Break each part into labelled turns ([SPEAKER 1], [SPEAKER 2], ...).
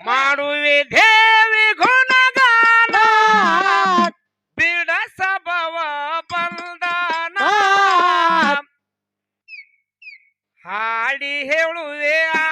[SPEAKER 1] ಮಾಡುವೆ ದೇವಿ ಗುಣಗಾನ. ಬಿಡಸಭವ ಬಂದಾನ ಹಾಡಿ ಹೇಳುವೆ ಆ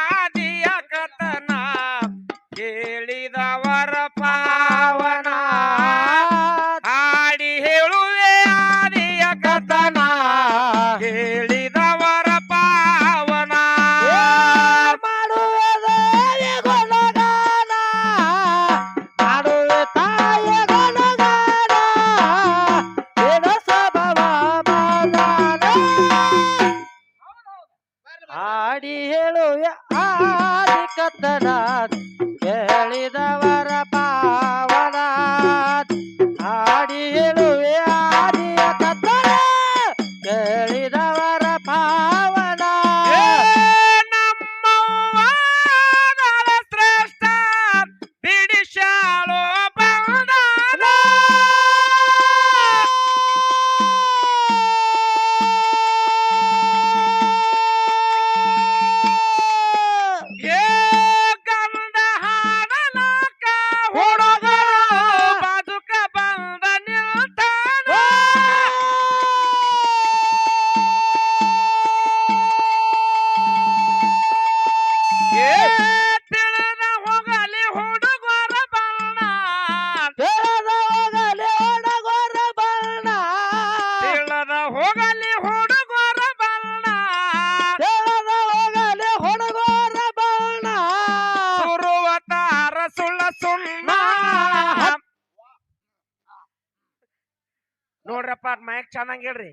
[SPEAKER 1] ಅನ್ನಂಗ ಹೇಳ್ರಿ.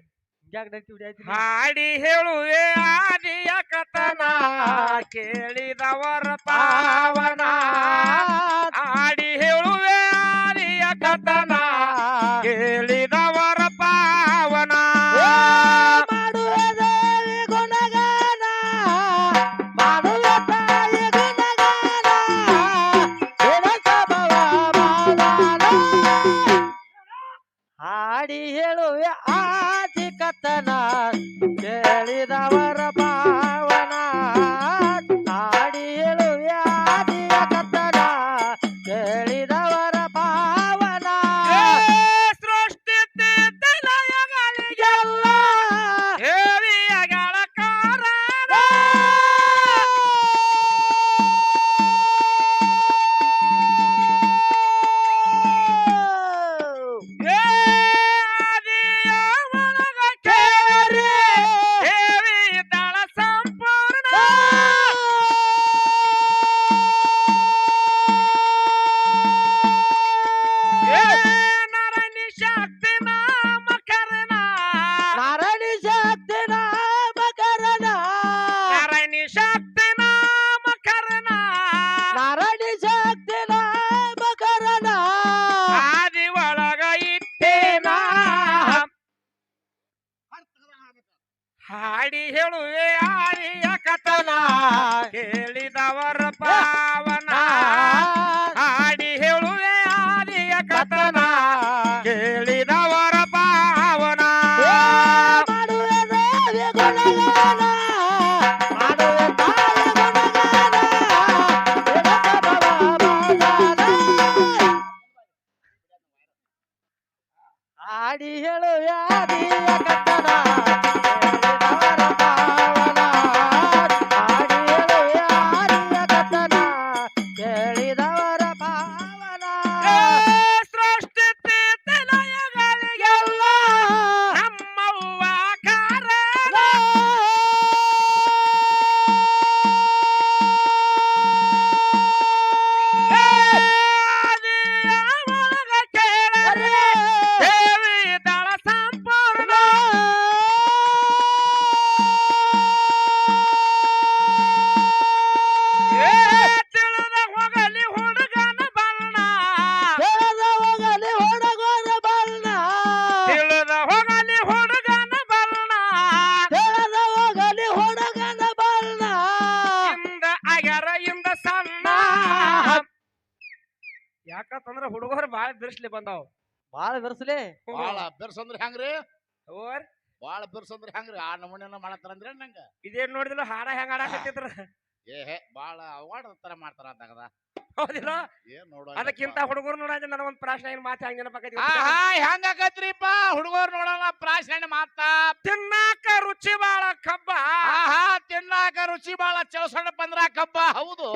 [SPEAKER 1] ಹಾಡಿ ಹೇಳುವೆ ಆದಿಯ ಕಥನ ಕೇಳಿದವರ ಪಾವನ. girl it ಬೆರ್ಸ್ಲೆ ಬಂದಾವ್.
[SPEAKER 2] ಬಾಳ ಬೆರ್ಸ್ಲೆ?
[SPEAKER 3] ಬಾಳ ಬೆರ್ಸ್ ಅಂದ್ರೆ ಹೆಂಗ್ರಿ?
[SPEAKER 1] ಓರ್
[SPEAKER 3] ಬಾಳ ಬೆರ್ಸ್ ಅಂದ್ರೆ ಹೆಂಗ್ರಿ? ಆ ನಮೂನೆ ಮಾಡತ್ತಾರ ಅಂದ್ರೆ ನಂಗ.
[SPEAKER 1] ಇದೇನ್ ನೋಡಿದಿಲ್ಲ ಹಾಡ ಹೆಂಗ ಹಾಡಾಕತ್ತಿದ್ರ?
[SPEAKER 3] ಏ ಬಾಳ ಅವಾರ್ಡ್ ತರ ಮಾಡ್ತಾರ ಅಂತಗದ
[SPEAKER 1] ಹೌದಿಲ್ಲ ಅದಕ್ಕಿಂತ ಹುಡುಗರು ನೋಡ ಒಂದ್ ಪ್ರಾಶ್ನ ಏನ್ ಮಾತಾ ಹಂಗ ನೆನಪಾಕೈತಿ
[SPEAKER 3] ಹೆಂಗಾಕತ್ರಿಪ್ಪ ಹುಡುಗರು ನೋಡಲ್ಲ ಮಾತಾ ಮಾತ?
[SPEAKER 1] ತಿನ್ನಾಕ ರುಚಿ ಬಾಳ ಕಬ್ಬ.
[SPEAKER 3] ಆಹಾ ತಿನ್ನಾಕ ರುಚಿ ಬಾಳ ಚೌಸಣ್ಣ ಪಂದ್ರ ಕಬ್ಬ. ಹೌದು.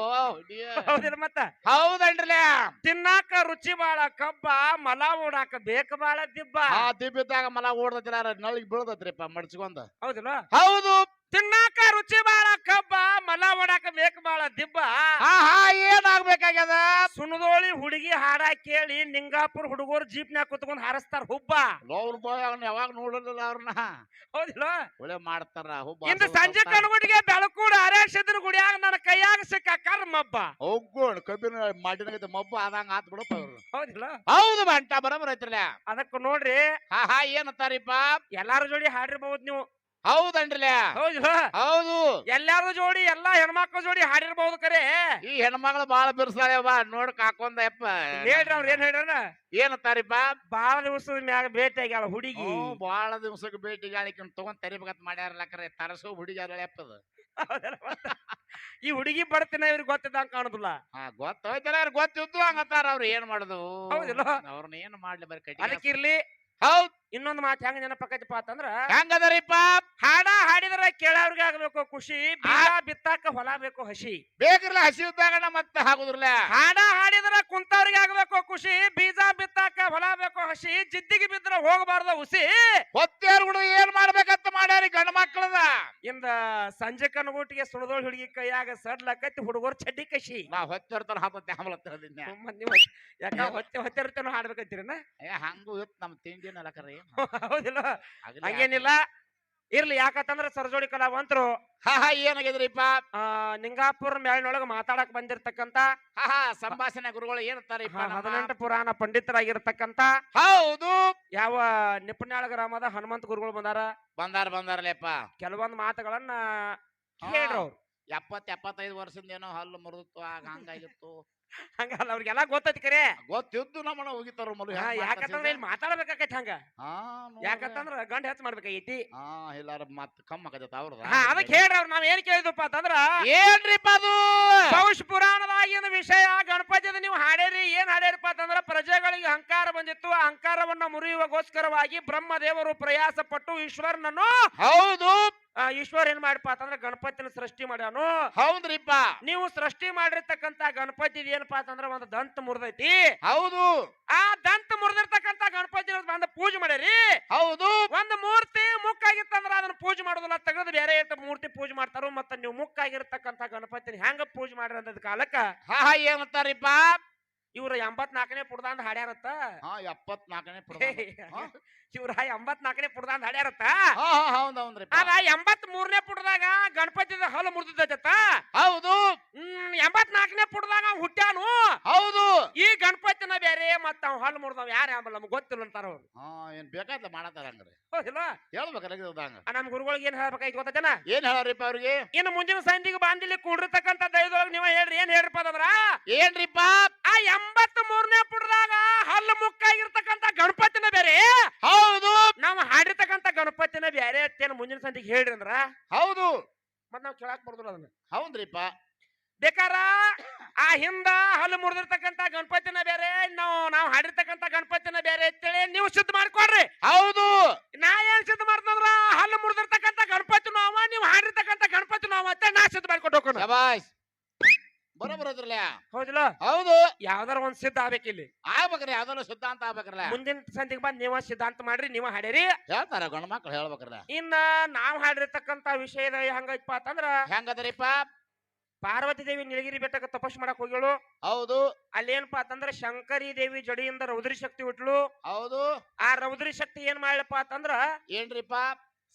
[SPEAKER 1] ಹೌದಿಲ್ಲ ಮತ್ತ?
[SPEAKER 3] ಹೌದನ್ರಲೇ?
[SPEAKER 1] ತಿನ್ನಾಕ ರುಚಿ ಬಾಳ ಕಬ್ಬ ಮಲ ಓಡಾಕ ಬೇಕ ಬಾಳ ದಿಬ್ಬ.
[SPEAKER 3] ಆ ದಿಬ್ಬಿದ್ದಾಗ ಮಲ ಓಡ್ದತ್ತಿಲ್ಲ ನಳಿಗ್ ಬೀಳದತ್ರಿಪ್ಪ ಮಡ್ಚ್ಕೊಂಡ್.
[SPEAKER 1] ಹೌದಿಲ್ಲ?
[SPEAKER 3] ಹೌದು
[SPEAKER 1] ತಿನ್ನಾಕ ರುಚಿ ಬಾಳ ಕಬ್ಬ ಮಲ ಒಡಾಕ ಬೇಕ ಬಾಳ ದಿಬ್ಬ.
[SPEAKER 3] ಆಹಾ ಏನಾಗ್ಬೇಕಾಗ್ಯದ?
[SPEAKER 1] ಸುಣದೋಳಿ ಹುಡುಗಿ ಹಾಡ ಕೇಳಿ ನಿಂಗಾಪುರ ಹುಡುಗರು ಜೀಪ್ನ್ಯಾಗ ಕುತ್ಕೊಂಡ್ ಹಾರಸ್ತಾರ ಹುಬ್ಬ.
[SPEAKER 3] ಲವ್ರ ಬಾಯ್ ಅವ್ನ ಯಾವಾಗ ನೋಡಲಿಲ್ಲ ಅವ್ರನ್ನ
[SPEAKER 1] ಹೌದಿಲ್ಲ
[SPEAKER 3] ಒಳ್ಳೆ ಮಾಡ್ತಾರ ಹುಬ್ಬ.
[SPEAKER 1] ಇಂದು ಸಂಜೆ ಕಣ್ಗುಡಿಗೆ ಬೆಳಕೂಡ ಅರೇಶದ್ರ ಗುಡಿಯಾಗ ನನ್ನ ಕೈಯಾಗ ಸಿಕ್ಕ ಕರ್ಮಬ್ಬ
[SPEAKER 3] ಹೋಗೋಣ ಕಬ್ಬಿನ ಮಾಡಿನ ಮಬ್ಬ ಆದಂಗ ಆತ್ ಬಿಡಪ್ಪ ಅವ್ರು.
[SPEAKER 1] ಹೌದಿಲ್ಲ
[SPEAKER 3] ಹೌದು ಬಂಟ ಬರಬರ ಐತ್ರಲ್ಲ.
[SPEAKER 1] ಅದಕ್ಕ ನೋಡ್ರಿ
[SPEAKER 3] ಹಾ ಹಾ ಏನಂತಾರಿಪ್ಪ
[SPEAKER 1] ಎಲ್ಲಾರ ಜೋಡಿ ಹಾಡಿರ್ಬಹುದು ನೀವು. ಹೌದು.
[SPEAKER 3] ಹೌದು.
[SPEAKER 1] ಎಲ್ಲಾರ ಜೋಡಿ ಎಲ್ಲಾ ಹೆಣ್ಮಕ್ಳ ಜೋಡಿ ಹಾಡಿರ್ಬಹುದು ಕರೆ.
[SPEAKER 3] ಈ ಹೆಣ್ಮಗಳು ಬಾಳ ಬಿರ್ಸಾಳೆ ಬಾ ನೋಡಕ್ ಹಾಕೊಂದ ಯಪ್ಪ.
[SPEAKER 1] ಹೇಳ್ರಿ ಅವ್ರ ಏನ್ ಹೇಳ್ಯಾರ?
[SPEAKER 3] ಏನಂತಾರಿಪ್ಪ
[SPEAKER 1] ಬಾಳ ದಿವಸದ ಮ್ಯಾಗ ಭೇಟಿ ಆಗ್ಯಾಳ ಹುಡುಗಿ.
[SPEAKER 3] ಬಾಳ ದಿವ್ಸಕ್ಕೆ ಭೇಟಿ ಗಾಳಿಕ ತಗೊಂಡ್ ತರಿಬೇಕಂತ ಮಾಡ್ಯಾರಲ್ಲ ಕರೆ ತರಸೋ ಹುಡುಗಿ ಯಪ್ಪದ
[SPEAKER 1] ಹೌದಲ್ಲ ಈ ಹುಡುಗಿ ಬಡ್ತಿನ ಇವ್ರಿಗೆ ಗೊತ್ತಿದ್ದಂಗ ಕಾಣುದಿಲ್ಲ.
[SPEAKER 3] ಗೊತ್ತೋಯ್ತಾರ ಅವ್ರಿಗೆ ಗೊತ್ತಿದ್ದು ಹಂಗತ್ತಾರ ಅವ್ರು ಏನ್ ಮಾಡುದು?
[SPEAKER 1] ಹೌದಿಲ್ಲ?
[SPEAKER 3] ಅವ್ರನ್ನ ಏನ್ ಮಾಡ್ಲಿ ಬರ್ಕಿರ್ಲಿ
[SPEAKER 1] ಅದಕ್ಕಿರ್ಲಿ
[SPEAKER 3] ಹೌದ್.
[SPEAKER 1] ಇನ್ನೊಂದ್ ಮಾತು ಹೆಂಗ ನೆನಪಾಕೈತಿಪ್ಪ ಅಂತಂದ್ರ
[SPEAKER 3] ಹೆಂಗದರಿಪ್ಪ?
[SPEAKER 1] ಹಾಡ ಹಾಡಿದ್ರ ಕೇಳವ್ರಿಗೆ ಆಗ್ಬೇಕು ಖುಷಿ ಬೀಜ ಬಿತ್ತಾಕ ಹೊಲ ಬೇಕು ಹಸಿ.
[SPEAKER 3] ಬೇಕಿರ್ಲ ಹಸಿ ಇದ್ದಾಗ ಮತ್ತೆ ಹಾಕುದ್ರಲ್ಲ.
[SPEAKER 1] ಹಾಡ ಹಾಡಿದ್ರ ಕುಂತವ್ರಿಗೆ ಆಗ್ಬೇಕು ಖುಷಿ ಬೀಜ ಬಿತ್ತಾಕ ಹೊಲ ಬೇಕು ಹಸಿ ಜಿದ್ದಿಗೆ ಬಿದ್ರ ಹೋಗಬಾರ್ದ ಹುಸಿ.
[SPEAKER 3] ಹೊತ್ತೇರ್ಗಳು ಏನ್ ಮಾಡ್ಬೇಕಂತ ಮಾಡ್ಯಾರಿ ಗಂಡ ಮಕ್ಕಳದ
[SPEAKER 1] ಇಂದ ಸಂಜೆ ಕನ್ಗೂಟಿಗೆ ಸುಳದೋಳ್ ಹುಡುಗಿ ಕೈಯಾಗ ಸಡ್ಲಕತ್ತಿ ಹುಡುಗರು ಚಡ್ಡಿ ಕಸಿ.
[SPEAKER 3] ನಾ ಹೊತ್ತಿರ್ತಾನ ಹಾಕತ್ತೆ ಹಮಲತ್ತ ಹೇಳ್ದಿನ್ಯ
[SPEAKER 1] ಸುಮ್ಮನೆ ನೀವು ಯಾಕ ಹೊತ್ತೆ ಹೊತ್ತಿರ್ತಾನೋ ಹಾಡ್ಬೇಕಂತೀರನ?
[SPEAKER 3] ಹಂಗೂ ನಮ್ಮ ಕರೆ
[SPEAKER 1] ಹೌದಿಲ್ಲ. ಹಂಗೇನಿಲ್ಲ. ಇರ್ಲಿ ಯಾಕಂತಂದ್ರ ಸರಜೋಡಿ ಕಲಾವಂತರು
[SPEAKER 3] ಹಾ ಹಾ ಏನಾಗಿದ್ರಿಪ್ಪ
[SPEAKER 1] ಆ ನಿಂಗಾಪುರ ಮೇಳಿನೊಳಗ ಮಾತಾಡಕ್ ಬಂದಿರ್ತಕ್ಕಂತ
[SPEAKER 3] ಹಾ ಹಾ ಸಂಭಾಷಣೆ ಗುರುಗಳು ಏನಂತಾರಿಪ್ಪ?
[SPEAKER 1] ಹದಿನೆಂಟು ಪುರಾಣ ಪಂಡಿತರಾಗಿರ್ತಕ್ಕಂತ
[SPEAKER 3] ಹೌದು
[SPEAKER 1] ಯಾವ ನಿಪುಣ್ಯಾಳ ಗ್ರಾಮದ ಹನುಮಂತ ಗುರುಗಳು ಬಂದಾರ
[SPEAKER 3] ಬಂದಾರ ಬಂದಾರಲ್ಲಪ್ಪ
[SPEAKER 1] ಕೆಲವೊಂದು ಮಾತುಗಳನ್ನ. ಹೇಳ್ರು ಅವ್ರು.
[SPEAKER 3] ಎಪ್ಪತ್ ಎಪ್ಪತ್ತೈದು ವರ್ಷದಿಂದ ಏನೋ ಹಲ್ಲು ಮುರಿದಿತ್ತು ಆಗ ಹಂಗಾಗಿತ್ತು
[SPEAKER 1] ಹಂಗಲ್ಲ ಅವ್ರಿಗೆಲ್ಲ ಗೊತ್ತೈತಿ ಕರೆ.
[SPEAKER 3] ಗೊತ್ತಿದ್ದು ನಮ್ಮನ್ನ ಹೋಗಿತ್ತಾರ ಮಲು
[SPEAKER 1] ಹಾ, ಯಾಕಂತಂದ್ರ ಇಲ್ಲಿ ಮಾತಾಡ್ಬೇಕಾಕೈತಿ ಹಂಗ.
[SPEAKER 3] ಹಾ
[SPEAKER 1] ಯಾಕಂತಂದ್ರ ಗಂಡ ಹೆಚ್ಚು ಮಾಡ್ಬೇಕಾಗೈತಿ
[SPEAKER 3] ಹಾ ಇಲ್ಲಾರ ಮತ್ ಕಮ್ಮ ಆಗತ್ತ ಅವ್ರದ.
[SPEAKER 1] ಹಾ ಅದಕ್ಕೆ ಹೇಳ್ರಿ ಅವ್ರು ನಾವ್ ಏನ್ ಕೇಳಿದ್ವಪ್ಪ ಅಂತಂದ್ರ
[SPEAKER 3] ಏನ್ರಿಪ್ಪ ಅದು?
[SPEAKER 1] ಪೌಷ್ ಪುರಾಣದಾಗಿನ ವಿಷಯ ಗಣಪತಿದ ನೀವು ಹಾಡೇರಿ ಏನ್ ಹಾಡೇರಿಪ್ಪ ಅಂತಂದ್ರ ಪ್ರಜೆಗಳಿಗೆ ಅಹಂಕಾರ ಬಂದಿತ್ತು. ಆ ಅಹಂಕಾರವನ್ನ ಮುರಿಯುವಗೋಸ್ಕರವಾಗಿ ಬ್ರಹ್ಮದೇವರು ಪ್ರಯಾಸ ಪಟ್ಟು ಈಶ್ವರನನ್ನು
[SPEAKER 3] ಹೌದು.
[SPEAKER 1] ಆ, ಈಶ್ವರ ಏನ್ ಮಾಡಪ್ಪ ಅಂತಂದ್ರ ಗಣಪತಿನ ಸೃಷ್ಟಿ ಮಾಡ್ಯಾನು.
[SPEAKER 3] ಹೌದ್ರಿಪ್ಪ
[SPEAKER 1] ನೀವು ಸೃಷ್ಟಿ ಮಾಡಿರ್ತಕ್ಕಂತ ಗಣಪತಿ ಏನಪ್ಪಾ ಅಂತಂದ್ರ ಒಂದು ದಂತ ಮುರಿದೈತಿ.
[SPEAKER 3] ಹೌದು.
[SPEAKER 1] ಆ ದಂತ ಮುರಿದಿರ್ತಕ್ಕಂತ ಗಣಪತಿ ಬಂದ ಪೂಜೆ ಮಾಡ್ಯಾರಿ.
[SPEAKER 3] ಹೌದು.
[SPEAKER 1] ಒಂದು ಮೂರ್ತಿ ಮುಕ್ಕಾಗಿತ್ತಂದ್ರ ಅದನ್ನ ಪೂಜೆ ಮಾಡೋದಿಲ್ಲ ತೆಗೆದು ಬೇರೆ ಇರ್ತ ಮೂರ್ತಿ ಪೂಜೆ ಮಾಡ್ತಾರೋ ಮತ್ತ ನೀವು ಮುಕ್ಕಾಗಿರ್ತಕ್ಕಂತ ಗಣಪತಿನ ಹೆಂಗ ಪೂಜೆ ಮಾಡ್ರಿ ಅಂದ ಕಾಲಕ್ಕ?
[SPEAKER 3] ಹಾ ಹಾ ಏನಂತಾರಿಪ್ಪ
[SPEAKER 1] ಇವ್ರ ಎಂಬತ್ನಾಲ್ಕನೇ ಪುಡ್ದಾಂದ್ ಹಾಡ್ಯಾರತ್ತ?
[SPEAKER 3] ಹಾ ಎಪ್ಪತ್ನಾಲ್ಕನೇ ಹಾ?
[SPEAKER 1] ಇವ್ರ ಎಂಬತ್ನಾಲ್ಕನೇ ಪುಡ್ದಾಂದ್ ಹಾಡ್ಯಾರತ್ತ?
[SPEAKER 3] ಹಾ ಹಾ ಹೌದ್ ಹೌದ್ರಿಪ್ಪ
[SPEAKER 1] ಅದ ಎಂಬತ್ ಮೂರನೇ ಪುಟದಾಗ ಗಣಪತಿದ ಹಲ್ಲು ಮುರಿದೈತತ್ತ
[SPEAKER 3] ಹೌದು.
[SPEAKER 1] ಹ್ಮ್ ಎಂಬತ್ನಾಲ್ಕನೇ ಪುಟದಾಗ ಅವ್ ಹುಟ್ಟ್ಯಾನು?
[SPEAKER 3] ಹೌದು.
[SPEAKER 1] ಈ ಗಣಪತಿನ ಬೇರೆ ಮತ್ತ ಅವ್ ಹಲ್ಲು ಮುರಿದವ್ ಯಾರ ಅಂಬಲ್ಲ ನಮ್ಗೆ ಗೊತ್ತಿಲ್ಲ ಅಂತಾರ ಅವ್ರು.
[SPEAKER 3] ಹಾ ಏನ್ ಬೇಕಾದ್ ಮಾಡತಾರ ಹಂಗ್ರಿ.
[SPEAKER 1] ಹೌದಿಲ್ಲ
[SPEAKER 3] ಹೇಳ್ಬೇಕಲ್ಲ
[SPEAKER 1] ಆ ನಮ್ ಗುರುಗಳಿಗೆ ಏನ್ ಹೇಳ್ಬೇಕಾಯ್ತು ಗೊತ್ತೇನ
[SPEAKER 3] ಏನ್ ಹೇಳಾರಿಪ್ಪ ಅವ್ರಿಗೆ?
[SPEAKER 1] ಇನ್ನು ಮುಂಜಿನ ಸಂಧಿಗೆ ಬಾಂಧಿಲಿ ಕೂಡಿರ್ತಕ್ಕಂತ ದೈವದೊಳಗೆ ನೀವ ಹೇಳ್ರಿ ಏನ್ ಹೇಳ್ರಿಪ್ಪ ಅದ್ರ
[SPEAKER 3] ಏನ್ರಿಪ್ಪ?
[SPEAKER 1] ಆ ಎಂಬತ್ ಮೂರನೇ ಪುಟದಾಗ ಹಲ್ಲು ಮುಕ್ಕಾಗಿರ್ತಕ್ಕಂತ ಗಣಪತಿನ ಬೇರೆ.
[SPEAKER 3] ಹೌದು.
[SPEAKER 1] ನಾವು ಹಾಡಿರ್ತಕ್ಕಂತ ಗಣಪತಿನ ಬೇರೆ ಅತ್ತೇನು ಮುಂದಿನ ಸಂಧಿಗೆ ಹೇಳ್ರಿ ಅಂದ್ರ?
[SPEAKER 3] ಹೌದು.
[SPEAKER 1] ಮತ್ ನಾವು ಕೇಳಾಕ್ ಬರ್ದಿಲ್ಲ ಅದನ್ನ.
[SPEAKER 3] ಹೌದ್ರಿಪ್ಪ.
[SPEAKER 1] ಬೇಕಾರ ಆ ಹಿಂದ ಹಲ್ಲು ಮುರಿದಿರ್ತಕ್ಕಂತ ಗಣಪತಿನ ಬೇರೆ ನಾವು ನಾವು ಹಾಡಿರ್ತಕ್ಕಂತ ಗಣಪತಿನ ಬೇರೆ ಅಂತೇಳಿ ನೀವು ಸಿದ್ಧ ಮಾಡ್ಕೊಡ್ರಿ
[SPEAKER 3] ಹೌದು.
[SPEAKER 1] ನಾ ಏನ್ ಸಿದ್ಧ ಮಾಡ್ತಂದ್ರ ಹಲ್ಲು ಮುರಿದಿರ್ತಕ್ಕಂತ ಗಣಪತಿ ಅವ ನೀವು ಹಾಡಿರ್ತಕ್ಕಂತ ಗಣಪತಿ ಅವ ಅಂತ ನಾ ಸಿದ್ಧ ಮಾಡ್ಕೊಂಡು ಹೋಗೋಣ.
[SPEAKER 3] ಬರೋಬರ ಅದ್ರಲ್ಲ
[SPEAKER 1] ಹೌದಿಲ್ಲ?
[SPEAKER 3] ಹೌದು.
[SPEAKER 1] ಯಾವ್ದಾರ ಒಂದ್ ಸಿದ್ಧ ಆಗ್ಬೇಕಿಲ್ಲಿ
[SPEAKER 3] ಆಗ್ಬೇಕ್ರಿ ಯಾವ್ದಾರ ಸಿದ್ಧಾಂತ ಆಗ್ಬೇಕ್ರಲ್ಲ.
[SPEAKER 1] ಮುಂದಿನ ಸಂಧಿಗೆ ಬಂದ್ ನೀವ ಸಿದ್ಧಾಂತ ಮಾಡ್ರಿ ನೀವ ಹಾಡ್ರಿ
[SPEAKER 3] ಹೇಳ್ತಾರ ಗಂಡ ಮಕ್ಳು ಹೇಳ್ಬೇಕ್ರಲ್ಲ.
[SPEAKER 1] ಇನ್ನ ನಾವ್ ಹಾಡಿರ್ತಕ್ಕಂತ ವಿಷಯದ ಹೆಂಗೈತಪ್ಪ ಅಂತಂದ್ರ
[SPEAKER 3] ಹೆಂಗದ್ರಿಪ್ಪ?
[SPEAKER 1] ಪಾರ್ವತಿ ದೇವಿ ನೀಲಗಿರಿ ಬೆಟ್ಟಕ್ಕ ತಪಸ್ ಮಾಡಕ್ ಹೋಗಿಳು
[SPEAKER 3] ಹೌದು.
[SPEAKER 1] ಅಲ್ಲೇನಪ್ಪ ಅಂತಂದ್ರ ಶಂಕರಿ ದೇವಿ ಜಡಿಯಿಂದ ರೌದ್ರಿ ಶಕ್ತಿ ಹುಟ್ಲು.
[SPEAKER 3] ಹೌದು.
[SPEAKER 1] ಆ ರೌದ್ರಿ ಶಕ್ತಿ ಏನ್ ಮಾಡ್ಲಪ್ಪ ಅಂತಂದ್ರ
[SPEAKER 3] ಏನ್ರಿಪ್ಪ?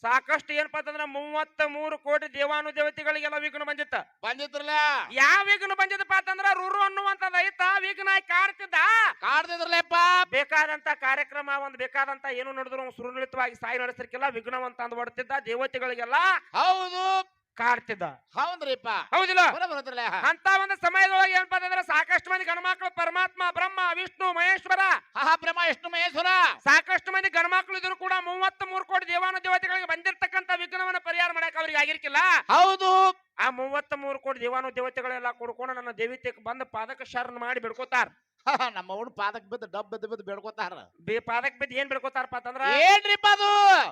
[SPEAKER 1] ಸಾಕಷ್ಟು ಏನಪ್ಪಾ ಅಂತಂದ್ರ ಮೂವತ್ತ ಮೂರು ಕೋಟಿ ದೇವಾನು ದೇವತೆಗಳಿಗೆಲ್ಲ ವಿಘ್ನ ಬಂದಿತ್ತ.
[SPEAKER 3] ಬಂದಿದ್ರಲ್ಲ?
[SPEAKER 1] ಯಾವ ವಿಘ್ನ ಬಂದಿದ್ದಪ್ಪ ಅಂತಂದ್ರ ರುರು ಅನ್ನುವಂತ ರೈತ ವಿಘ್ನ ಆಗಿ ಕಾಡ್ತಿದ್ದ.
[SPEAKER 3] ಕಾಡ್ತಿದ್ರಲ್ಲಪ್ಪ
[SPEAKER 1] ಬೇಕಾದಂತ ಕಾರ್ಯಕ್ರಮ ಒಂದ್ ಬೇಕಾದಂತ ಏನು ನಡೆದ್ರು ಸುರಳಿತವಾಗಿ ಸಾಯಿ ನಡೆಸಿರ್ಕಿಲ್ಲ ವಿಘ್ನವಂತ ಅಂದ್ ಹೊಡ್ತಿದ್ದ ದೇವತೆಗಳಿಗೆಲ್ಲ.
[SPEAKER 3] ಹೌದು.
[SPEAKER 1] ಕಾಡ್ತಿದ್ದ
[SPEAKER 3] ಹೌದ್ರಿಪ್ಪ.
[SPEAKER 1] ಹೌದಿಲ್ಲ? ಅಂತ ಒಂದು ಸಮಯದೊಳಗೆ ಏನಪ್ಪ ಅಂದ್ರೆ ಸಾಕಷ್ಟು ಮಂದಿ ಗಣಮಕ್ಳು ಪರಮಾತ್ಮ ಬ್ರಹ್ಮ ವಿಷ್ಣು ಮಹೇಶ್ವರ.
[SPEAKER 3] ಹಾ ಬ್ರಹ್ಮ ವಿಷ್ಣು ಮಹೇಶ್ವರ.
[SPEAKER 1] ಸಾಕಷ್ಟು ಮಂದಿ ಗಣಮಕ್ಳು ಇದ್ರು ಕೂಡ ಮೂವತ್ತ್ ಮೂರು ಕೋಟಿ ದೇವಾನು ದೇವತೆಗಳಿಗೆ ಬಂದಿರತಕ್ಕಂತ ವಿಘ್ನವನ್ನ ಪರಿಹಾರ ಮಾಡಕ್ ಅವ್ರಿಗೆ ಆಗಿರ್ಕಿಲ್ಲ.
[SPEAKER 3] ಹೌದು.
[SPEAKER 1] ಆ ಮೂವತ್ತ ಮೂರು ಕೋಟಿ ದೇವಾನು ದೇವತೆಗಳೆಲ್ಲ ಕೂಡ್ಕೊಂಡು ನನ್ನ ದೇವಿತೆಗೆ ಬಂದು ಪಾದಕ ಶರಣ ಮಾಡಿ ಬಿಡ್ಕೋತಾರ.
[SPEAKER 3] ನಮ್ಮ ಅವನು ಪಾದಕ್ ಬಿದ್ದು ಡಬ್ ಬಿದ್ದು ಬಿದ್ದು ಬೇಡ್ಕೋತಾರ.
[SPEAKER 1] ಬೇ ಪಾದಕ್ ಬಿದ್ದು ಏನ್ ಬಿಡ್ಕೋತಾರಪ್ಪ ಅಂತಂದ್ರ?
[SPEAKER 3] ಏನ್ರಿಪ್ಪ ಅದು?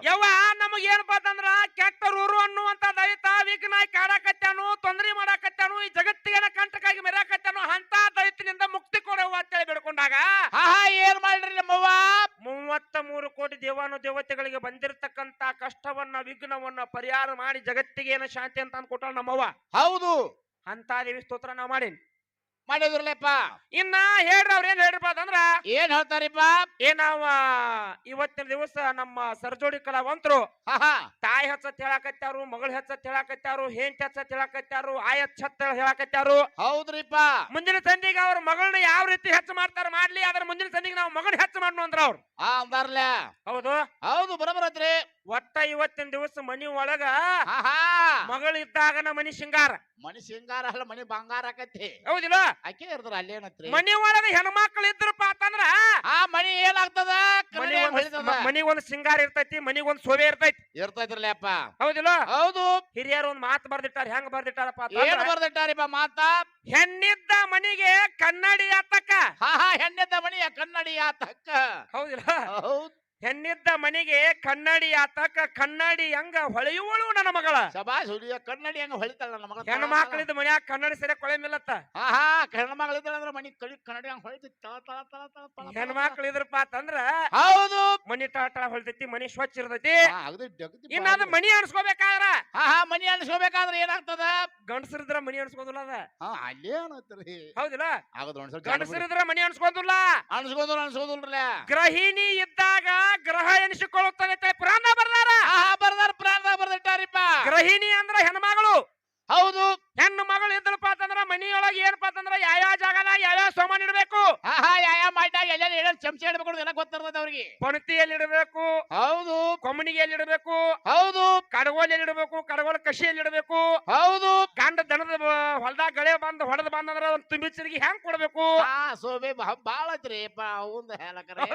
[SPEAKER 1] ಯವ್ವ ನಮಗ್ ಏನಪ್ಪ ಅಂತಂದ್ರ? ಕೆಟ್ಟರೂರು ಅನ್ನುವಂತ ದೈತ ವಿಘ್ನಾಯ್ ಕಾಡಾಕತ್ಯಾನು ತೊಂದ್ರೆ ಮಾಡಾಕತ್ಯಾನು ಈ ಜಗತ್ತಿಗೆನ ಕಂಟಕಾಗಿ ಮೆರಾಕತ್ತಾನು ಅಂತ ದೈತನಿಂದ ಮುಕ್ತಿ ಕೊಡುವ ಅಂತೇಳಿ ಬಿಡ್ಕೊಂಡಾಗ?
[SPEAKER 3] ಹಾ ಹಾ ಏನ್ ಮಾಡ್ರಿ ನಮ್ಮವ್ವ?
[SPEAKER 1] ಮೂವತ್ತ ಮೂರು ಕೋಟಿ ದೇವಾನು ದೇವತೆಗಳಿಗೆ ಬಂದಿರತಕ್ಕಂತ ಕಷ್ಟವನ್ನ ವಿಘ್ನವನ್ನ ಪರಿಹಾರ ಮಾಡಿ ಜಗತ್ತಿಗೆ ಏನ ಶಾಂತಿ ಅಂತ ಅಂದ್ಕೊಟ್ಟ ನಮ್ಮವ್ವ.
[SPEAKER 3] ಹೌದು.
[SPEAKER 1] ಅಂತ ದೇವಿ ಸ್ತೋತ್ರ ನಾವು ಮಾಡೀನಿ.
[SPEAKER 3] ಮಾಡಿದ್ರಲ್ಲಪ್ಪ?
[SPEAKER 1] ಇನ್ನ ಹೇಳ್ರಿ ಅವ್ರ ಏನ್ ಹೇಳ್ರಪ್ಪ ಅಂತಂದ್ರ
[SPEAKER 3] ಏನ್ ಹೇಳ್ತಾರಿಪ್ಪ?
[SPEAKER 1] ಏ ನಾವ ಇವತ್ತಿನ ದಿವಸ ನಮ್ಮ ಸರ್ಜೋಡಿ ಕಲಾವಂತರು ತಾಯಿ ಹಚ್ಚತ್ ಹೇಳಾಕತ್ಯಾರು ಮಗಳ ಹಚ್ಚತ್ ಹೇಳಾಕತ್ಯಾರು ಹೆಂಟ್ ಹಚ್ಚತ್ ಹೇಳಾಕತ್ಯಾರು ಆಯ ಹಚ್ಚತ್ ಹೇಳಾಕತ್ಯಾರು
[SPEAKER 3] ಹೌದ್ರಿಪ್ಪ.
[SPEAKER 1] ಮುಂದಿನ ಸಂಧಿಗೆ ಅವ್ರ ಮಗಳನ್ನ ಯಾವ ರೀತಿ ಹೆಚ್ಚು ಮಾಡ್ತಾರ ಮಾಡ್ಲಿ ಅದ್ರ ಮುಂದಿನ ಸಂಧಿಗೆ ನಾವು ಮಗಳ ಹೆಚ್ಚ ಮಾಡ್ನು ಅಂದ್ರ ಅವ್ರು.
[SPEAKER 3] ಅಂದಾರ್ಲ.
[SPEAKER 1] ಹೌದು.
[SPEAKER 3] ಹೌದು ಬರಬರತ್ರಿ.
[SPEAKER 1] ಒಟ್ಟ ಇವತ್ತಿನ ದಿವಸ ಮನಿ ಒಳಗ
[SPEAKER 3] ಮಗಳು
[SPEAKER 1] ಇದ್ದಾಗ ಮನಿ ಸಿಂಗಾರ
[SPEAKER 3] ಮನಿ ಸಿಂಗಾರ ಅಲ್ಲ ಮನಿ ಬಂಗಾರ ಆಕತಿ
[SPEAKER 1] ಹೌದಿಲ್ಲ?
[SPEAKER 3] ಆಕೆ ಅಲ್ಲಿ ಏನತ್ರಿ
[SPEAKER 1] ಮನಿ ಒಳಗ ಹೆಣ್ಮಕ್ಳು ಇದ್ರಪ್ಪ ಅಂತಂದ್ರ
[SPEAKER 3] ಆ ಮನಿ ಏನಾಗ್ತದ?
[SPEAKER 1] ಮನಿ ಮನಿಗ್ ಒಂದ್ ಸಿಂಗಾರ ಇರ್ತೈತಿ ಮನಿಗ್ ಒಂದ್ ಸೋಬೆ ಇರ್ತೈತಿ.
[SPEAKER 3] ಇರ್ತೈತ್ರಲ್ಲಪ್ಪ.
[SPEAKER 1] ಹೌದಿಲ್ಲ?
[SPEAKER 3] ಹೌದು.
[SPEAKER 1] ಹಿರಿಯರು ಒಂದ್ ಮಾತು ಬರ್ದಿಟ್ಟಾರ ಹೆಂಗ್ ಬರ್ದಿಟ್ಟಾರಪ್ಪ
[SPEAKER 3] ಏನ್ ಬರ್ದಿಟ್ಟಾರಿಪ್ಪ ಮಾತ?
[SPEAKER 1] ಹೆಣ್ಣಿದ್ದ ಮನಿಗೆ ಕನ್ನಡಿ ಆತಕ್ಕ.
[SPEAKER 3] ಹಾ ಹೆಣ್ಣಿದ್ದ ಹೆಣ್ಣೆದ್ದ ಮನಿಯ ಕನ್ನಡಿ ಆತಕ್ಕ.
[SPEAKER 1] ಹೌದಿಲ್ಲ?
[SPEAKER 3] ಹೌದ್.
[SPEAKER 1] ಹೆಣ್ಣಿದ್ದ ಮನಿಗೆ ಕನ್ನಡಿ ಆತಕ ಕನ್ನಡಿ ಹೆಂಗ ಹೊಳೆಯುವಳು ನನ್ನ ಮಗಳ.
[SPEAKER 3] ಸಭಾ ಹುಲಿಯ ಕನ್ನಡಿ ಹಂಗ ಹೊಳಿತಾಳ ನನ್ನ ಮಗಳ
[SPEAKER 1] ಹೆಣ್ಣು ಮಕ್ಕಳಿದ್ದ ಮನ್ಯಾಗ ಕನ್ನಡಿ ಸರಿ ಕೊಳೆ
[SPEAKER 3] ಆಹಾ ಹೆಣ್ಣು ಮಗಳಿದ್ರ ಅಂದ್ರ ಮನಿ ಕಳಿ ಕನ್ನಡಿ ಹಂಗ ಹೊಳಿತೈತಿ. ತಳ ತಳ ತಳ ತಳ ತಳ ತಳ.
[SPEAKER 1] ಹೆಣ್ಮಕ್ಳು ಇದ್ರಪ್ಪ ಅಂತಂದ್ರ
[SPEAKER 3] ಹೌದು.
[SPEAKER 1] ಮನಿ ತಾಟ ಹೊಲಿತೇತಿ ಮನಿ ಸ್ವಚ್ಛ ಇರ್ತೈತಿ. ಇನ್ನ ಅದ ಮನಿ ಅನ್ಸ್ಕೋಬೇಕಾದ್ರ.
[SPEAKER 3] ಹಾ ಹಾ ಮನಿ ಅನ್ಸ್ಕೋಬೇಕಾದ್ರ ಏನಾಗ್ತದ?
[SPEAKER 1] ಗಂಡಸರಿದ್ರ ಮನಿ ಅನ್ಸ್ಕೊಂದಿಲ್ಲ ಅದ?
[SPEAKER 3] ಹಾ ಅಲ್ಲೇನತ್ರಿ
[SPEAKER 1] ಹೌದಿಲ್ಲ?
[SPEAKER 3] ಆಗದ ಒಂದ್ಸಲ
[SPEAKER 1] ಗಂಡಸರಿದ್ರ ಮನಿ ಅನ್ಸ್ಕೊಂದಿಲ್ಲ?
[SPEAKER 3] ಅನ್ಸ್ಕೊಂದಿಲ್ಲ ಅನ್ಸ್ಕೋದಿಲ್ರಲ್ಲ
[SPEAKER 1] ಗ್ರಹಿಣಿ ಇದ್ದಾಗ ಗ್ರಹ ಎನಿಸಿಕೊಳ್ಳುತ್ತದೆ ಪುರಾಣ ಬರ್ದಾರ?
[SPEAKER 3] ಹಾ ಹಾ ಬರ್ದಾರ ಪ್ರಾಣ ಬರ್ದಿಟ್ಟಾರಿಪ್ಪ.
[SPEAKER 1] ಗ್ರಹಿಣಿ ಅಂದ್ರ ಹೆಣ್ಮಗಳು.
[SPEAKER 3] ಹೌದು.
[SPEAKER 1] ಹೆಣ್ಣು ಮಗಳು ಇದ್ರಪ್ಪ ಅಂತಂದ್ರ ಮನಿಯೊಳಗೆ ಏನಪ್ಪಾ ಅಂತಂದ್ರ ಯಾವ ಜಾಗದಾಗ ಯಾವ ಸಾಮಾನ್ ಇಡಬೇಕು?
[SPEAKER 3] ಹಾ ಹಾ ಯಾ ಮಾಡಿದಾಗ ಎಲ್ಲೆಲ್ಲ ಎಲ್ಲ ಚಮಚ ಇಡಬೇಕು ಎಲ್ಲ ಗೊತ್ತಿರ್ತದೆ ಅವ್ರಿಗೆ?
[SPEAKER 1] ಪಣತಿಯಲ್ಲಿ ಇಡಬೇಕು
[SPEAKER 3] ಹೌದು.
[SPEAKER 1] ಕೊಮ್ಮಣಿಗೆಯಲ್ಲಿ ಇಡಬೇಕು
[SPEAKER 3] ಹೌದು.
[SPEAKER 1] ಕಡಗೋಲಿಯಲ್ಲಿ ಇಡಬೇಕು ಕಡಗೋಲ ಕಶಿಯಲ್ಲಿ ಇಡಬೇಕು.
[SPEAKER 3] ಹೌದು.
[SPEAKER 1] ಗಂಡ ದನದ ಹೊಲದಾಗ ಗಳೆ ಬಂದ್ ಹೊಡೆದ್ ಬಂದಂದ್ರ ಒಂದ್ ತುಂಬಿಚ್ಚರಿಗೆ ಹೆಂಗ್ ಕೊಡ್ಬೇಕು?
[SPEAKER 3] ಆ ಸೋಬೆ ಬಾಳ ಐತ್ರಿ ಅವಂದ ಹೇಳಕರೆ.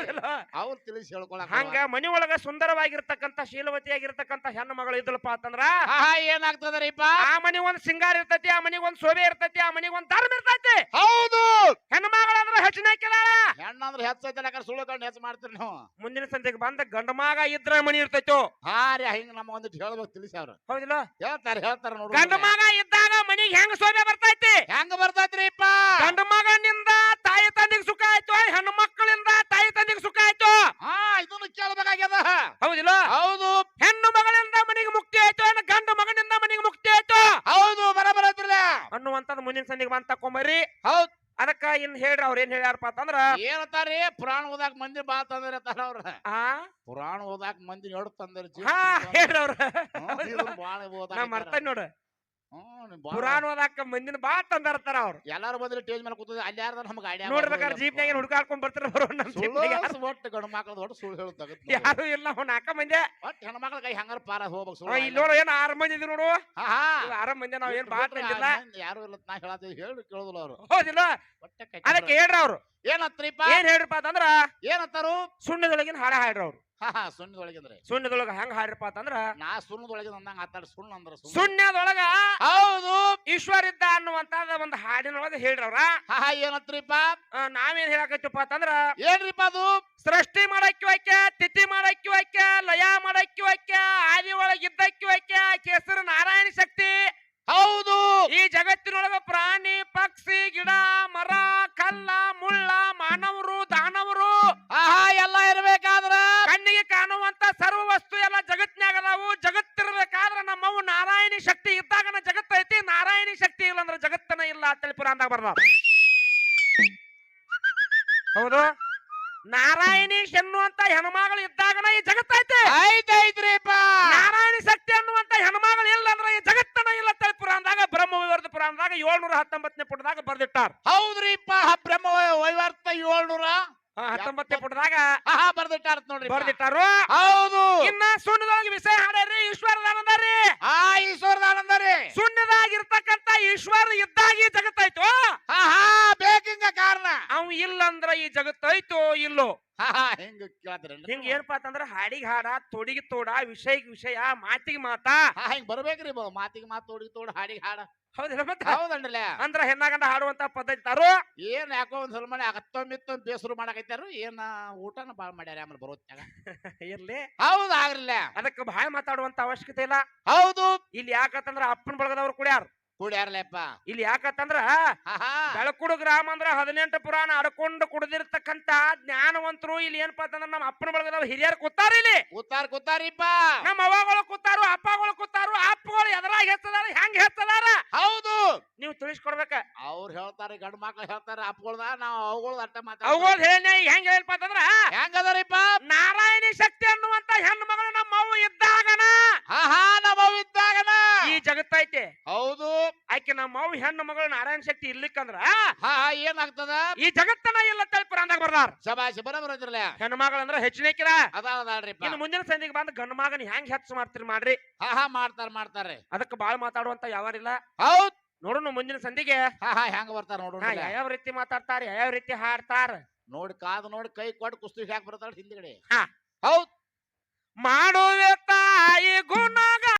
[SPEAKER 3] ತಿಳಿಸಿ ಹೇಳ್ಕೊಳಕ
[SPEAKER 1] ಹಂಗ ಮನಿ ಒಳಗ ಸುಂದರವಾಗಿರ್ತಕ್ಕಂತ ಶೀಲವತಿಯಾಗಿರ್ತಕ್ಕಂತ ಹೆಣ್ಣು ಮಗಳು ಇದ್ಲಪ್ಪ ಅಂತಂದ್ರ?
[SPEAKER 3] ಏನಾಗ್ತದ್ರಿಪ್ಪ?
[SPEAKER 1] ಆ ಮನಿ ಒಂದ್ ಸಿಂಗಾರ ಇರ್ತೈತಿ ಆ ಮನಿಗ್ ಒಂದ್ ಸೋಬೆ ಇರ್ತೈತಿ ಆ ಮನಿಗ್ ಒಂದ್ ಧರ್ಮ ಇರ್ತೈತಿ.
[SPEAKER 3] ಹೌದು.
[SPEAKER 1] ಹೆಣ್ಣು ಮಗಳಂದ್ರ ಹೆಚ್ಚಿನ
[SPEAKER 3] ಹೆಣ್ಣಂದ್ರ ಹೆಚ್ಚೈತಿ ಸುಳ್ಳು ಕಂಡು ಹೆಚ್ಚು ಮಾಡ್ತೀರಿ ನೀವು.
[SPEAKER 1] ಮುಂದಿನ ಸಂತೆಗೆ ಬಂದ ಗಂಡ ಮಗ ಇದ್ರ ಮನಿ ಇರ್ತೈತೋ?
[SPEAKER 3] ಹಾ ರೀ ಹಿಂಗ ನಮ್ಮ ಒಂದಿಟ್ಟು ಹೇಳ್ಬೇಕು ತಿಳಿಸಿ ಅವ್ರು.
[SPEAKER 1] ಹೌದಿಲ್ಲ?
[SPEAKER 3] ಹೇಳ್ತಾರ ನೋಡ್ರಿ
[SPEAKER 1] ಗಂಡ ಮಗ ಇದ್ದಾಗ ಮನಿಗ್ ಹೆಂಗ್ ಶೋಭೆ ಬರ್ತೈತಿ.
[SPEAKER 3] ಹೆಂಗ ಬರ್ತೈತ್ರಿಪ್ಪ?
[SPEAKER 1] ಗಂಡ ಮಗನಿಂದ ತಾಯಿ ತಂದಿಗೆ ಸುಖ ಆಯ್ತು ಹೆಣ್ಣು ಮಕ್ಕಳಿಂದ ತಾಯಿ ತಂದಿಗೆ ಸುಖ ಆಯ್ತು.
[SPEAKER 3] ಹಾ ಇದನ್ನು ಕೇಳಬೇಕಾಗ್ಯದ.
[SPEAKER 1] ಹೌದಿಲ್ಲ?
[SPEAKER 3] ಹೌದು.
[SPEAKER 1] ಹೆಣ್ಣು ಮಗಳಿಂದ ಮನೆಗೆ ಮುಕ್ತಿ ಆಯ್ತು ಗಂಡು ಮಗನಿಂದ ಮನೆಗೆ ಮುಕ್ತಿ ಆಯ್ತು.
[SPEAKER 3] ಹೌದು ಬರಬರ ಐತ್ರಲ್ಲ.
[SPEAKER 1] ಅನ್ನುವಂಥದ್ದು ಮುಂದಿನ ಸಂದಿಗೆ ಬಂದ್ ತಕೊಂಬರಿ
[SPEAKER 3] ಹೌದು.
[SPEAKER 1] ಅದಕ್ಕ ಇನ್ ಹೇಳ್ರಿ ಅವ್ರ ಏನ್ ಹೇಳ್ಯಾರಪ್ಪ ಅಂತಂದ್ರ
[SPEAKER 3] ಏನಂತಾರಿ ಪುರಾಣ ಓದಾಕ ಮಂದಿ ಬಾ ತಾರ ಅವ್ರ. ಪುರಾಣ ಓದಾಕ ಮಂದಿ ನೋಡ್ ತಂದ್ರೆ
[SPEAKER 1] ಹೇಳ್ರಿ ಅವ್ರ.
[SPEAKER 3] ಬಾಳ
[SPEAKER 1] ಓದಾಕ ಮರ್ತೇನೆ ನೋಡು.
[SPEAKER 3] ಓದಾಕ
[SPEAKER 1] ಪುರಾಣ ಓದಾಕ ಮಂದಿನ ಬಾ ತಂದರ್ತಾರ ಅವ್ರು.
[SPEAKER 3] ಎಲ್ಲಾರು ಬಂದ್ರೆ ಸ್ಟೇಜ್ ಮೇಲೆ ಕೂತದ ಅಲ್ಲಿ ಯಾರ್ದಾರ ನಮ್ಗೆ ಐಡಿಯಾ
[SPEAKER 1] ನೋಡ್ಬೇಕಾದ್ರೆ ಜೀಪ್ನಾಗ ಹುಡುಕಾಡ್ಕೊಂಡ್ ಬರ್ತಾರ ಬರೋ ನಮ್ ಜೀಪ್ನಾಗ
[SPEAKER 3] ಒಟ್ಟು ಗಂಡು ಮಕ್ಳದ ಒಟ್ಟು ಸುಳ್ಳು ಹೇಳು
[SPEAKER 1] ಯಾರು ಇಲ್ಲ ಅವ್ನ ನಾಲ್ಕ ಮಂದಿ
[SPEAKER 3] ಒಟ್ಟು ಹೆಣ್ಮಕ್ಳ ಕೈ ಹಂಗಾರ ಪಾರ ಹೋಗ್ಬೇಕು ಸುಳ್ಳು
[SPEAKER 1] ಇಲ್ಲಿ ನೋಡು ಏನ್ ಆರು ಮಂದಿ ಇದೀವಿ ನೋಡು.
[SPEAKER 3] ಹಾ ಹಾ.
[SPEAKER 1] ಇವ್ ಮಂದಿ ನಾವ್ ಏನ್ ಬಾಟ್
[SPEAKER 3] ಮಂದಿ ಯಾರು ಇಲ್ಲ ನಾ ಹೇಳತ್ತೀವಿ ಹೇಳಿ ಕೇಳೋದಿಲ್ಲ ಅವರು.
[SPEAKER 1] ಹೌದಿಲ್ಲ? ಅದಕ್ಕೆ ಹೇಳ್ರಿ ಅವ್ರು.
[SPEAKER 3] ಏನತ್ರಿಪ್ಪ
[SPEAKER 1] ಏನ್ ಹೇಳ್ರಪ್ಪ ಅಂತಂದ್ರ
[SPEAKER 3] ಏನತ್ತಾರು
[SPEAKER 1] ಸುಣ್ಣದೊಳಗಿನ ಹಾಡ ಹಾಡ್ರ ಅವ್ರು.
[SPEAKER 3] ಹಾ ಹಾ ಸುಣ್ಣದೊಳಗಿಂದ್ರೆ
[SPEAKER 1] ಸುಣ್ಣದೊಳಗ ಹೆಂಗ್ ಹಾಡ್ರಪ್ಪ ಅಂತಂದ್ರ
[SPEAKER 3] ನಾ ಸುಣ್ಣದೊಳಗಿಂದ ಅಂದಂಗ ಆತಾಡ ಸುಣ್ಣ ಅಂದ್ರ ಸುಣ್ಣ. ಹೌದು.
[SPEAKER 1] ಈಶ್ವರ ಇದ್ದ ಅನ್ನುವಂತಾದ ಒಂದು ಹಾಡಿನೊಳಗ ಹೇಳ್ರಿ ಅವ್ರ
[SPEAKER 3] ಹಾ ಹಾ ಏನತ್ರಿಪ್ಪ?
[SPEAKER 1] ನಾವೇನ್ ಹೇಳಕತ್ತಿಪ್ಪ ಅಂತಂದ್ರ
[SPEAKER 3] ಏನ್ರಿಪ್ಪ ಅದು?
[SPEAKER 1] ಸೃಷ್ಟಿ ಮಾಡಕ್ಕೆ ವಾಕ್ಯ ತಿಥಿ ಮಾಡಕ್ಕೆ ವಾಕ್ಯ ಲಯ ಮಾಡಕ್ಕೆ ವಾಕ್ಯ ಆದಿ ಒಳಗ ಇದ್ದಕ್ಕೆ ವಾಕ್ಯ ಕೆಸರು ನಾರಾಯಣ ಶಕ್ತಿ.
[SPEAKER 3] ಹೌದು.
[SPEAKER 1] ಈ ಜಗತ್ತಿನೊಳಗ ಪ್ರಾಣಿ ಪಕ್ಷಿ ಗಿಡ ಮರ ಕಲ್ಲ ಮುಳ್ಳ ಮಾನವರು ದಾನವರು.
[SPEAKER 3] ಆಹಾ ಎಲ್ಲ
[SPEAKER 1] ಕಾಣುವಂತ ಸರ್ವ ವಸ್ತು ಎಲ್ಲ ಜಗತ್ನ್ಯಾಗ ಅದಾವು. ನಮ್ಮ ನಮ್ಮವು ನಾರಾಯಣಿ ಶಕ್ತಿ ಇದ್ದಾಗನ ಜಗತ್ತ ಐತಿ. ನಾರಾಯಣಿ ಶಕ್ತಿ ಇಲ್ಲ ಅಂದ್ರೆ ಜಗತ್ತನ ಇಲ್ಲ ಅಂತೇಳಿ ಪುರಾಣದಾಗ ಬರ್ದ. ಹೌದು. ನಾರಾಯಣಿ ಎನ್ನುವಂತ ಹೆಣ್ಮಗಳು ಇದ್ದಾಗನ ಈ ಜಗತ್ತೈತಿ
[SPEAKER 3] ಐತೈತ್ರಿಪ್ಪ
[SPEAKER 1] ನಾರಾಯಣಿ ಶಕ್ತಿ ಅನ್ನುವಂತ ಹೆಣ್ಮಗಳು ಇಲ್ಲ ಅಂದ್ರೆ ಈ ಜಗತ್ತನ ಇಲ್ಲ ಅಂತೇಳಿ ಪುರಾಣದಾಗ ಬ್ರಹ್ಮ ವಿವರದ ಪುರಾಣದಾಗ ಏಳ್ನೂರ ಹತ್ತೊಂಬತ್ತನೇ ಪುಟದಾಗ ಬರ್ದಿಟ್ಟಾರ
[SPEAKER 3] ಹೌದ್ರಿಪ್ಪ ಬ್ರಹ್ಮ ವೈವರ್ತ ಏಳ್ನೂರ
[SPEAKER 1] ಆ, ಹತ್ತೊಂಬತ್ತನೇ ಪುಟದಾಗ
[SPEAKER 3] ಹಾ ಹಾ ಬರ್ದಿಟ್ಟಾರ ನೋಡ್ರಿ
[SPEAKER 1] ಬರ್ದಿಟ್ಟಾರು
[SPEAKER 3] ಹೌದು
[SPEAKER 1] ಇನ್ನ ಸುಣ್ಣದೊಳಗೆ ವಿಷಯ ಹಾಡ್ಯಾರಿ ಈಶ್ವರದಾನಂದಾರಿ
[SPEAKER 3] ಹಾ ಈಶ್ವರದಾನಂದ ರೀ
[SPEAKER 1] ಶೂನ್ಯದಾಗಿರ್ತಕ್ಕಂತ ಈಶ್ವರ ಇದ್ದಾಗಿ ಜಗತ್ತಾಯ್ತು
[SPEAKER 3] ಹಾ ಹಾ ಬೇಕಿಂಗ ಕಾರಣ
[SPEAKER 1] ಅವ ನಾವು ಇಲ್ಲ ಅಂದ್ರ ಈ ಜಗತ್ತು ಐತೋ ಇಲ್ಲೋ
[SPEAKER 3] ಹಾ ಹಾ ಹಿಂಗ ಕೇಳ್ತೀರೇನ್ರಿ
[SPEAKER 1] ಹಿಂಗ ಏನಪ್ಪಾ ಅಂತಂದ್ರ ಹಾಡಿಗೆ ಹಾಡ ತೋಡಿಗೆ ತೋಡ ವಿಷಯಕ್ಕೆ ವಿಷಯ ಮಾತಿಗೆ ಮಾತಾ.
[SPEAKER 3] ಹಿಂಗ್ ಬರ್ಬೇಕ್ರಿ ಬ- ಮಾತಿಗೆ ಮಾತು ತೋಡಿ ತೋಡಿ ಹಾಡಿಗೆ ಹಾಡ.
[SPEAKER 1] ಹೌದಿಲ್ಲ ಮತ್ತ?
[SPEAKER 3] ಹೌದನ್ರಲ್ಲ
[SPEAKER 1] ಅಂದ್ರ ಹೆಣ್ಣಾಗಂಡ ಹಾಡುವಂತ ಪದ್ಧತಿ ತಾರು
[SPEAKER 3] ಏನ್ ಯಾಕೋ ಒಂದ್ ಸ್ವಲ್ಪ ಮನೆ ಹತ್ತೊಂಬಿತ್ತೊಂದ್ ಬೇಸರು ಮಾಡಕೈತಾರು ಏನ್ ಊಟನ ಬಾಳ್ ಮಾಡ್ಯಾರ ಆಮೇಲೆ ಬರೋತ್ನಾಗ
[SPEAKER 1] ಇರ್ಲಿ.
[SPEAKER 3] ಹೌದು ಆಗ್ರಲ್ಲ
[SPEAKER 1] ಅದಕ್ಕೆ ಬಾಯ್ ಮಾತಾಡುವಂತ ಅವಶ್ಯಕತೆ ಇಲ್ಲ.
[SPEAKER 3] ಹೌದು.
[SPEAKER 1] ಇಲ್ಲಿ ಯಾಕಂತಂದ್ರ ಅಪ್ಪನ ಬಳಗದವ್ರು ಕುಡ್ಯಾರ.
[SPEAKER 3] ಕೂಡ್ಯಾರಲ್ಲಪ್ಪ
[SPEAKER 1] ಇಲ್ಲಿ ಯಾಕಂತಂದ್ರ ಬೆಳಕುಡು ಗ್ರಾಮ ಅಂದ್ರ ಹದಿನೆಂಟು ಪುರಾಣ ಅಡ್ಕೊಂಡು ಕುಡ್ದಿರ್ತಕ್ಕಂತ ಜ್ಞಾನವಂತರು ಇಲ್ಲಿ ಏನಪ್ಪಾ ಅಂತಂದ್ರ ನಮ್ಮ ಅಪ್ಪನ ಬಳಗದವ್ರು ಹಿರಿಯರು ಕೂತಾರ ಇಲ್ಲಿ.
[SPEAKER 3] ಕೂತಾರ ಕೂತಾರಿಪ್ಪ.
[SPEAKER 1] ನಮ್ಮ ಅವ್ವಗಳು ಕೂತಾರು ಅಪ್ಪಗಳು ಕೂತಾರು ಅಪ್ಪಗಳು ಎದರಾಗ ಹೆಚ್ಚದಾರ ಹೆಂಗ್ ಹೆಚ್ಚದಾರ
[SPEAKER 3] ಹೌದು.
[SPEAKER 1] ನೀವು ತಿಳಿಸ್ಕೊಡ್ಬೇಕ.
[SPEAKER 3] ಅವ್ರು ಹೇಳ್ತಾರೆ ಗಂಡ್ ಮಕ್ಳು ಹೇಳ್ತಾರೆ ಅಪ್ಪಗಳ ನಾವು ಅವುಗಳ್ದ ಅಟ್ಟ ಮಾತಾಡ
[SPEAKER 1] ಅವುಗಳು ಹೇಳಿ ಹೆಂಗ್ ಹೇಳ್ಪ ಅಂತಂದ್ರ
[SPEAKER 3] ಹೆಂಗದಾರಿಪ್ಪ?
[SPEAKER 1] ನಾರಾಯಣಿ ಶಕ್ತಿ ಅನ್ನುವಂತ ಹೆಣ್ಣು ಮಗಳು ನಮ್ಮ ಅವ್ವ ಇದ್ದಾಗನ
[SPEAKER 3] ಹಾ ಹಾ ನಮ್ಮ ಅವು ಇದ್ದಾಗನ
[SPEAKER 1] ಈ ಜಗತ್ತೈತೆ.
[SPEAKER 3] ಹೌದು.
[SPEAKER 1] ಆಕೆ ನಮ್ಮ ಮಾವು ಹೆಣ್ಣು ಮಗಳು ನಾರಾಯಣ ಶಕ್ತಿ ಇರ್ಲಿಕ್ಕಂದ್ರ
[SPEAKER 3] ಹಾ ಏನಾಗ್ತದ?
[SPEAKER 1] ಈ ಜಗತ್ತನ ಇಲ್ಲ ತಳಿ ಪುರಾಣದಾಗ ಬರ್ದಾರ.
[SPEAKER 3] ಶಬಾಶಿ ಬರಬರದ್ರಲ್ಲ
[SPEAKER 1] ಹೆಣ್ಣು ಮಗಳಂದ್ರ ಹೆಚ್ಚಿನಕಿರ
[SPEAKER 3] ಅದಾಳ್ರಿಪ್ಪ
[SPEAKER 1] ಇನ್ನು ಮುಂದಿನ ಸಂಧಿಗೆ ಬಂದ ಗಂಡು ಮಗನ ಹೆಂಗ್ ಹೆಚ್ಚು ಮಾಡ್ತೀರಿ ಮಾಡ್ರಿ.
[SPEAKER 3] ಹಾ ಹಾ ಮಾಡ್ತಾರ ಮಾಡ್ತಾರ್ರಿ.
[SPEAKER 1] ಅದಕ್ಕೆ ಬಾಳ್ ಮಾತಾಡುವಂತ ಯಾವಾರಿಲ್ಲ
[SPEAKER 3] ಹೌದ್.
[SPEAKER 1] ನೋಡೋಣ ಮುಂದಿನ ಸಂಧಿಗೆ
[SPEAKER 3] ಹಾ ಹಾ ಹೆಂಗ ಬರ್ತಾರ ನೋಡು
[SPEAKER 1] ಹಾ, ಯಾವ ರೀತಿ ಮಾತಾಡ್ತಾರ ಯಾವ ರೀತಿ ಹಾಡ್ತಾರ.
[SPEAKER 3] ನೋಡಿ ಕಾದು ನೋಡಿ ಕೈ ಕೊಟ್ಟು ಕುಸ್ತಿ ಹಾಕಿ ಬರ್ತಾರ ಹಿಂದ್ಗಡೆ.
[SPEAKER 1] ಹಾ.
[SPEAKER 3] ತಾಯಿ
[SPEAKER 1] ಮಾ